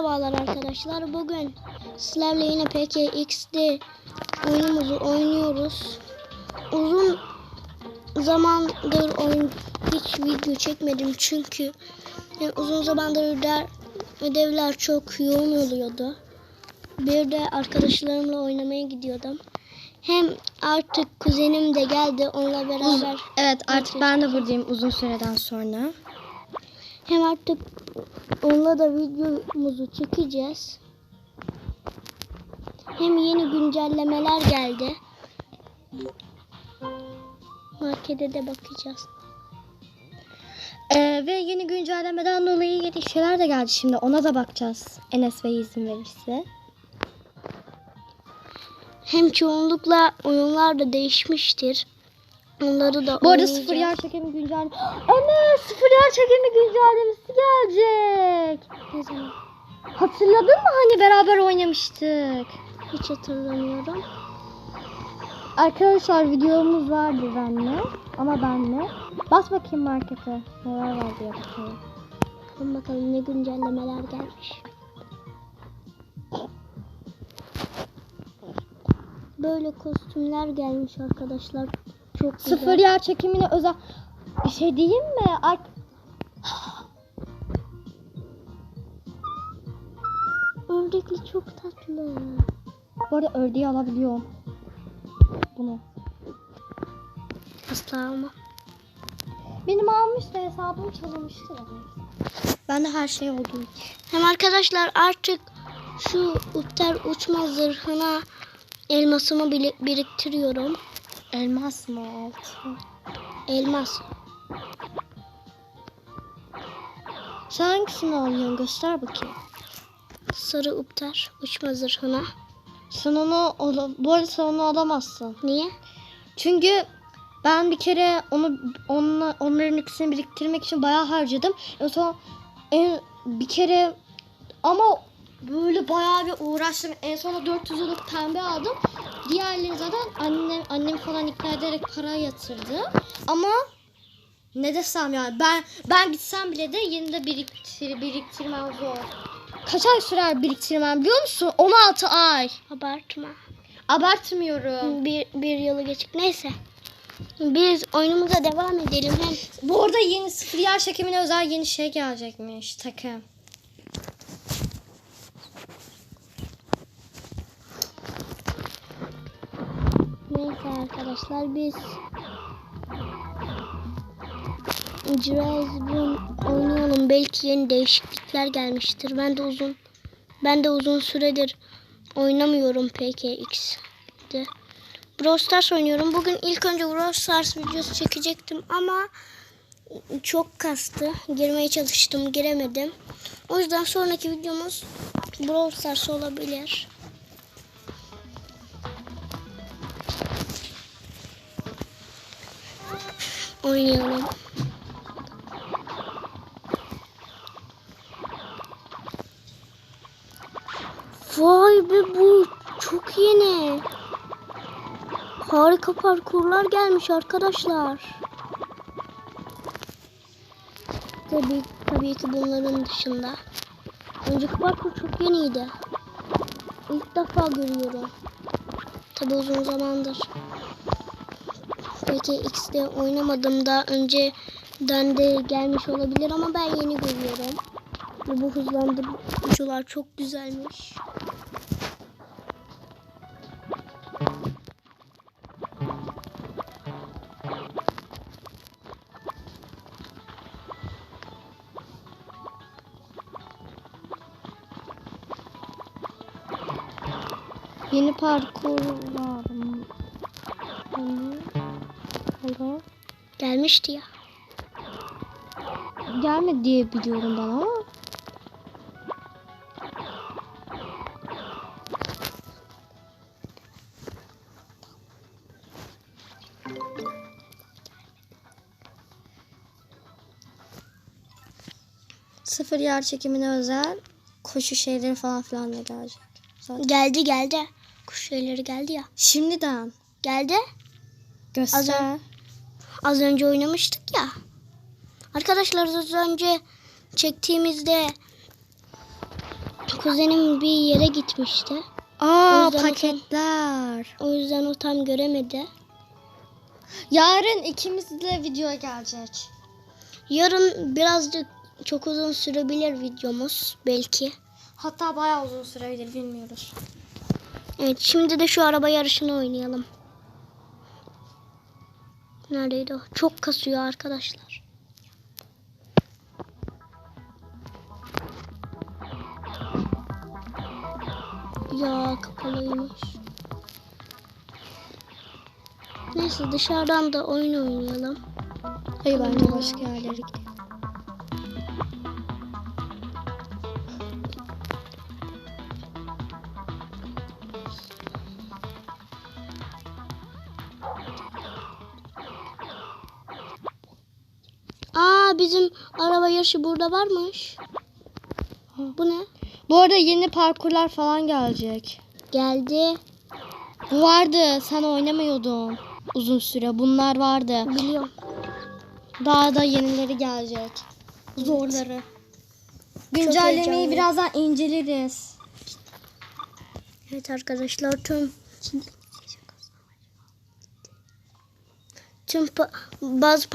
Merhabalar arkadaşlar. Bugün sizlerle yine PKX'de oyunumuzu oynuyoruz. Uzun zamandır oyun hiç video çekmedim çünkü yani uzun zamandır ödev, ödevler çok yoğun oluyordu. Bir de arkadaşlarımla oynamaya gidiyordum. Hem artık kuzenim de geldi onunla beraber. Evet artık ben de buradayım uzun süreden sonra. Hem artık onunla da videomuzu çekeceğiz. Hem yeni güncellemeler geldi. Markete de bakacağız. Ee, ve yeni güncellemeden dolayı yeni şeyler de geldi şimdi ona da bakacağız. Enes Bey izin verirse. Hem çoğunlukla oyunlar da değişmiştir. Onları da Bu arada sıfır yer çekimi güncelleme. Enes sıfır yer çekimi güncellemesi gelecek. Ne zaman? Hatırladın mı hani beraber oynamıştık? Hiç hatırlamıyorum. Arkadaşlar videomuz vardı benle ama benle. Bas bakayım markete. Neler var diye bakalım. Bakalım bakalım ne güncellemeler gelmiş. Böyle kostümler gelmiş arkadaşlar. Çok güzel. Sıfır yer çekimine özel bir şey diyeyim mi? Ar- Ördekli çok tatlı. Bu arada ördeği alabiliyorum. Bunu. Asla ama. Benim almıştı hesabım çalınmıştı. Ben de her şey için. Hem arkadaşlar artık şu Upter uçma zırhına elmasımı biriktiriyorum. Elmas mı altın? Elmas. Sen hangisini alıyorsun? Göster bakayım. Sarı Upter uçma zırhına. Sen onu, bu arada sen onu alamazsın. Niye? Çünkü ben bir kere onu onunla, onların ikisini biriktirmek için bayağı harcadım. En son en, bir kere ama böyle bayağı bir uğraştım. En sonunda 400 olup pembe aldım. Diğerleri zaten annem annem falan ikna ederek para yatırdı. Ama ne desem yani ben ben gitsem bile de yine de biriktir, biriktirmem zor. Kaç ay sürer biriktirmem biliyor musun? 16 ay. Abartma. Abartmıyorum. Bir, bir yılı geçik. Neyse. Biz oyunumuza devam edelim. Hem Bu arada yeni sıfır yer çekimine özel yeni şey gelecekmiş takım. Neyse arkadaşlar biz Cirazbun oynayalım. Belki yeni değişiklikler gelmiştir. Ben de uzun ben de uzun süredir oynamıyorum PKX'de. Brawl Stars oynuyorum. Bugün ilk önce Brawl Stars videosu çekecektim ama çok kastı. Girmeye çalıştım, giremedim. O yüzden sonraki videomuz Brawl Stars olabilir. Oynayalım. Vay be bu çok yeni. Harika parkurlar gelmiş arkadaşlar. Tabii, tabii ki bunların dışında. Önceki parkur çok yeniydi. İlk defa görüyorum. Tabii uzun zamandır. Peki X'de oynamadım da önceden de gelmiş olabilir ama ben yeni görüyorum. Ve bu hızlandırıcılar çok güzelmiş. Yeni parkur Gelmişti ya. Gelmedi diye biliyorum ben ama. Sıfır yer çekimine özel koşu şeyleri falan filan da gelecek. Zaten. Geldi geldi. Kuş şeyleri geldi ya. Şimdiden Geldi. göster. Az önce oynamıştık ya. Arkadaşlar az önce çektiğimizde kuzenim bir yere gitmişti. Aa O paketler. O yüzden o tam göremedi. Yarın ikimizle video gelecek. Yarın birazcık çok uzun sürebilir videomuz belki. Hatta bayağı uzun sürebilir bilmiyoruz. Evet şimdi de şu araba yarışını oynayalım. Neredeydi o? Çok kasıyor arkadaşlar. Ya kapalıymış. Neyse dışarıdan da oyun oynayalım. Hayır bence başka yerlere gidelim. Yarışı burada varmış. Bu ne? Bu arada yeni parkurlar falan gelecek. Geldi. Bu vardı sen oynamıyordun uzun süre. Bunlar vardı. Biliyorum. Daha da yenileri gelecek. Zorları. Güncellemeyi birazdan inceleriz. Evet arkadaşlar tüm tüm pa- bazı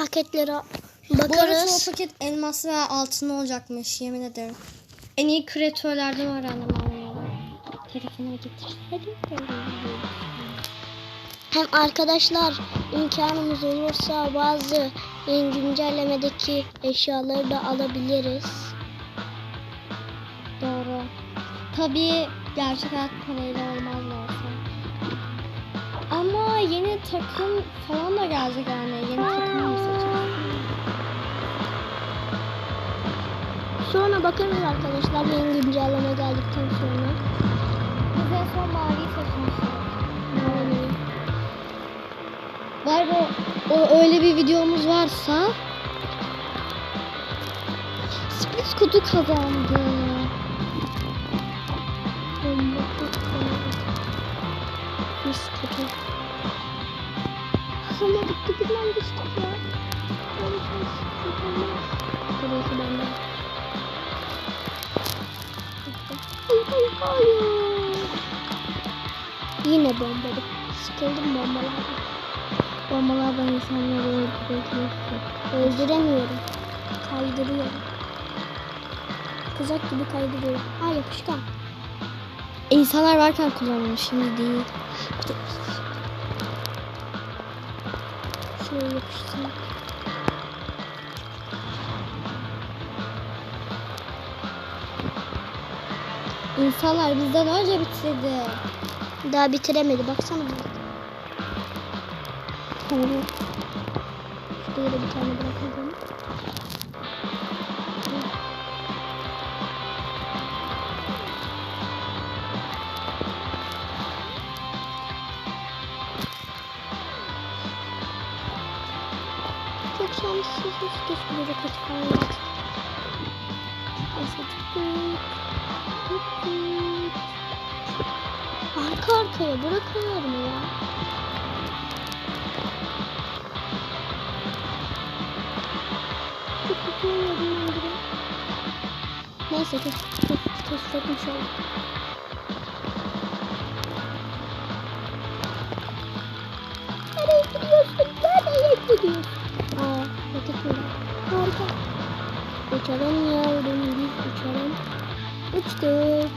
paketlere Bu arada bakarız. çoğu paket elmas ve altın olacakmış yemin ederim. En iyi kreatörlerden öğrendim bunu. Telefona getir. Hem arkadaşlar imkanımız olursa bazı yeni güncellemedeki eşyaları da alabiliriz. Doğru. Tabii gerçek hayat parayla olmaz varsa. Ama yeni takım falan da gelecek yani. Yeni takım mı seçeceğiz? Sonra bakarız arkadaşlar yeni güncelleme geldikten sonra. Biz en son maviyi seçmiştik. Var mı o öyle bir videomuz varsa Sürpriz kutu kazandı. Mis kötü. Ama bitti birden düştük ya. Böyle şey sıkılmaz. Burası bende. Hayır, hayır. Yine bombalı. Sıkıldım bombalardan. Bombalardan insanları öldürüyorsun. Öldüremiyorum. Kaydırıyorum. Kızak gibi kaydırıyorum. Ha yapışkan. İnsanlar varken kullanılmış şimdi değil. Şuraya yapışsın. İnsanlar bizden önce bitirdi. Daha bitiremedi. Baksana. Şuraya bir tane bırakalım. Çok şanssızız. Keşke böyle falan yapsın. Neyse. Arka arkaya bırakıyorum ya. Çok oynadım ben biraz. Neyse kes, kes, keşfetmiş olduk. Nereye gidiyorsun? Nereye gidiyorsun? Aa, öteki Harika. Uçalım yavrum biz uçalım. Uçtuk.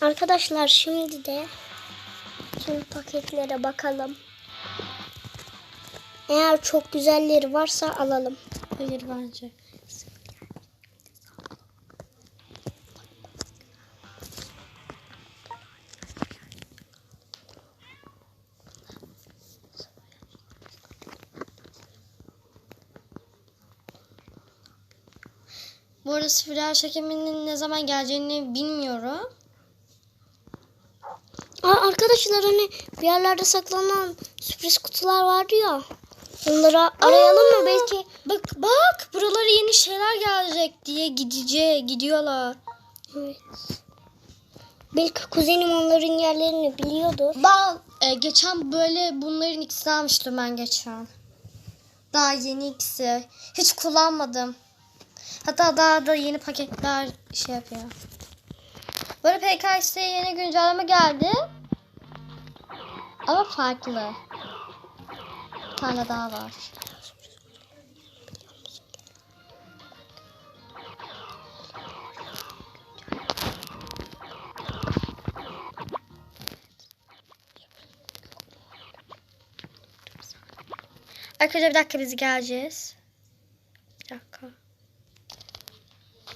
Arkadaşlar şimdi de tüm paketlere bakalım. Eğer çok güzelleri varsa alalım. Hayır bence. Arada spiral çekiminin ne zaman geleceğini bilmiyorum. Aa, arkadaşlar hani bir yerlerde saklanan sürpriz kutular vardı ya. Onları arayalım mı? Belki Bak bak buralara yeni şeyler gelecek diye gidecek gidiyorlar. Evet. Belki kuzenim onların yerlerini biliyordur. Ben e, geçen böyle bunların ikisi almıştım ben geçen. Daha yeni ikisi. Hiç kullanmadım. Hatta daha da yeni paketler şey yapıyor. Böyle PKX'ye yeni güncelleme geldi. Ama farklı. Bir tane daha var. Arkadaşlar bir dakika biz geleceğiz. Bir dakika.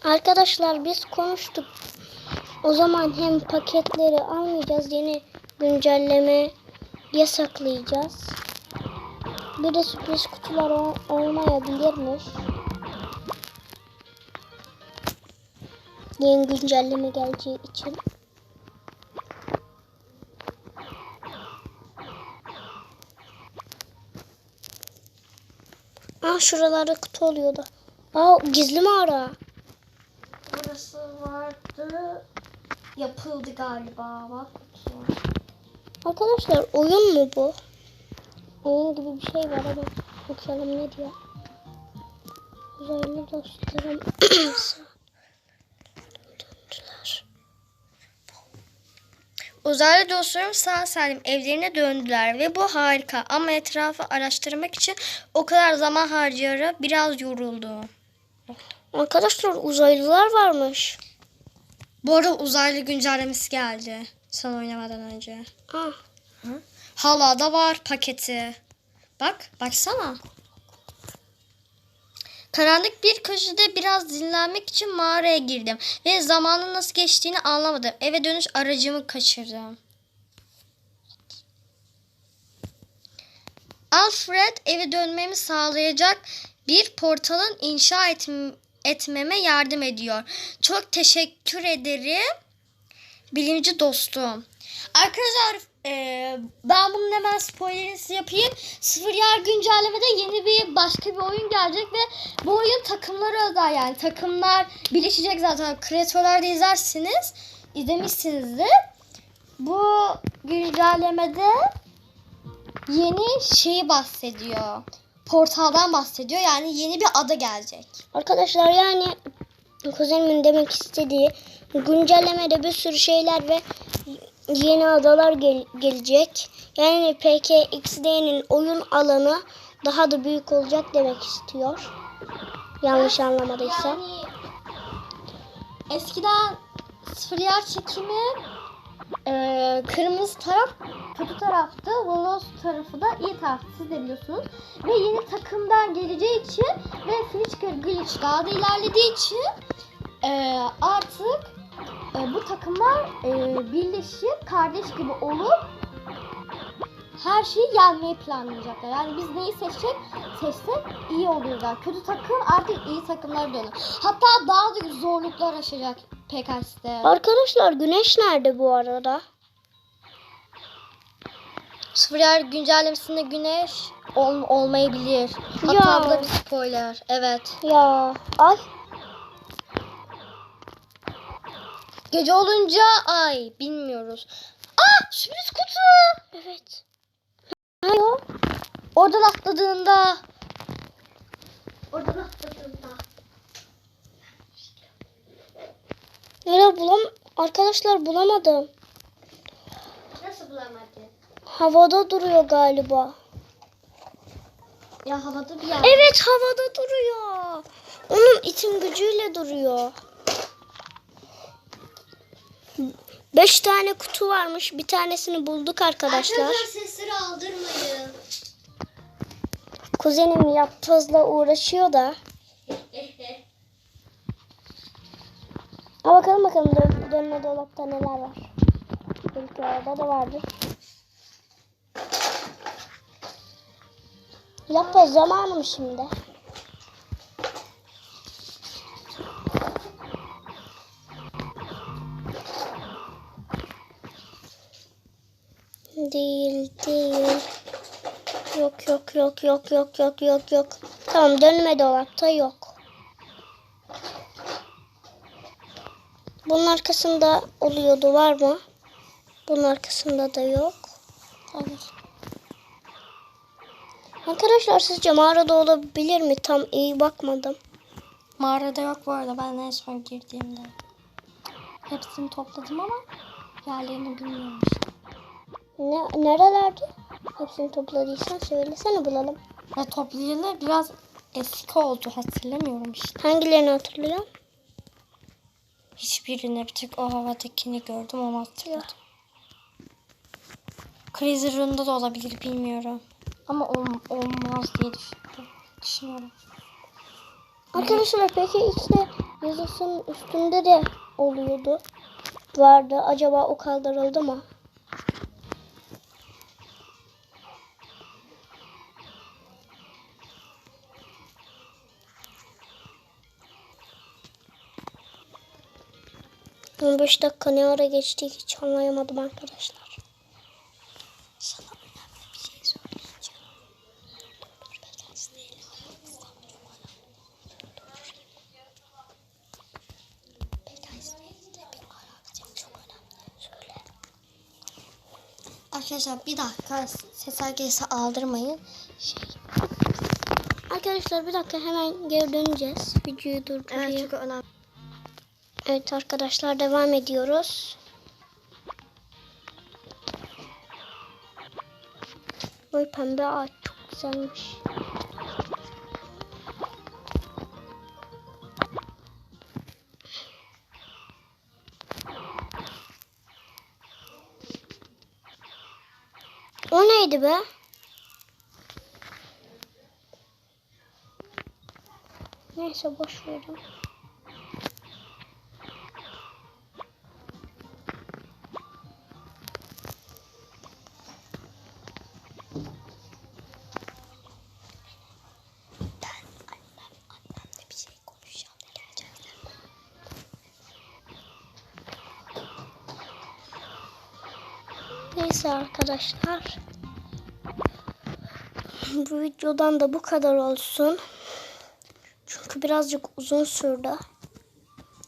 Arkadaşlar biz konuştuk. O zaman hem paketleri almayacağız. Yeni güncelleme yasaklayacağız. Bir de sürpriz kutular ol- olmayabilirmiş. Yeni güncelleme geleceği için. Aa şuralarda kutu oluyordu. Aa gizli mağara. Burası vardı. Yapıldı galiba. Bak. Arkadaşlar oyun mu bu? Oyun gibi bir şey var ama bakalım ne diyor. Uzaylı dostlarım. Uzaylı dostlarım sağ salim evlerine döndüler ve bu harika ama etrafı araştırmak için o kadar zaman harcayarak biraz yoruldum. Arkadaşlar uzaylılar varmış. Bu arada uzaylı güncellemesi geldi son oynamadan önce. Ah, Hala da var paketi. Bak, baksana. Karanlık bir köşede biraz dinlenmek için mağaraya girdim ve zamanın nasıl geçtiğini anlamadım. Eve dönüş aracımı kaçırdım. Alfred eve dönmemi sağlayacak bir portalın inşa etm- etmeme yardım ediyor. Çok teşekkür ederim. Bilimci dostum. Arkadaşlar eee, ben bunun hemen spoilerını yapayım. Sıfır yer güncellemede yeni bir başka bir oyun gelecek ve bu oyun takımlara özel yani takımlar birleşecek zaten. Kreatörlerde izlersiniz. izlemişsinizdir. Bu güncellemede yeni şeyi bahsediyor. Portaldan bahsediyor. Yani yeni bir ada gelecek. arkadaşlar yani kuzenimin demek istediği güncellemede bir sürü şeyler ve yeni adalar gel- gelecek. Yani PKXD'nin oyun alanı daha da büyük olacak demek istiyor. Yanlış anlamadıysam. Yani eskiden sıfır yer çekimi e, kırmızı taraf kötü taraftı. Volos tarafı da iyi taraftı. Siz de biliyorsunuz. Ve yeni takımdan geleceği için ve Flicker Glitch daha da ilerlediği için e, artık e, bu takımlar e, birleşip kardeş gibi olup her şeyi yenmeyi planlayacaklar. Yani biz neyi seçecek? Seçsek iyi olurlar. Kötü takım artık iyi takımlara dönür. Hatta daha da zorluklar aşacak PKS'de. Arkadaşlar güneş nerede bu arada? Sıfır yer güncellemesinde güneş ol, olmayabilir. Hatta Ya. bu da bir spoiler. Evet. Ya ay Gece olunca ay bilmiyoruz. Aa sürpriz kutu. evet. Ne o? Oradan atladığında. Oradan atladığında. Nereye bulam? Arkadaşlar bulamadım. Nasıl bulamadın? Havada duruyor galiba. Ya havada bir yer. Evet havada duruyor. Onun itim gücüyle duruyor. Beş tane kutu varmış. Bir tanesini bulduk arkadaşlar. sesleri aldırmayın. Kuzenim yaptozla uğraşıyor da. Ha bakalım bakalım dön- dönme dolapta neler var. Belki orada da vardır. Yapboz zamanı mı şimdi? Değil değil. Yok yok yok yok yok yok yok yok. Tamam dönme dolapta yok. Bunun arkasında oluyordu var mı? Bunun arkasında da yok. Hayır. Arkadaşlar sizce mağarada olabilir mi? Tam iyi bakmadım. Mağarada yok bu arada ben en son girdiğimde. Hepsini topladım ama yerlerini bilmiyorum işte. Ne, nerelerde? Hepsini topladıysan söylesene bulalım. Ve toplayalı biraz eski oldu hatırlamıyorum işte. Hangilerini hatırlıyor? Hiçbirini bir tek o havadakini gördüm onu hatırladım. Crazy Run'da da olabilir bilmiyorum. Ama ol- olmaz diye düşünüyorum. Arkadaşlar peki işte yazısının üstünde de oluyordu. Vardı. Acaba o kaldırıldı mı? On beş dakika ne ara geçti hiç anlayamadım arkadaşlar. Sana önemli bir şey söyleyeceğim. Arkadaşlar bir dakika ses herkese aldırmayın. Şey, Arkadaşlar bir dakika hemen geri döneceğiz. Videoyu durdurayım. evet çok önemli. Evet arkadaşlar devam ediyoruz. Oy pembe ağaç çok güzelmiş. O neydi be? Neyse boş verin. Neyse arkadaşlar. Bu videodan da bu kadar olsun. Çünkü birazcık uzun sürdü.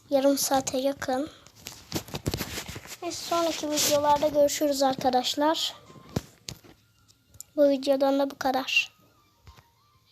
Yarım saate yakın. Neyse sonraki videolarda görüşürüz arkadaşlar. Bu videodan da bu kadar.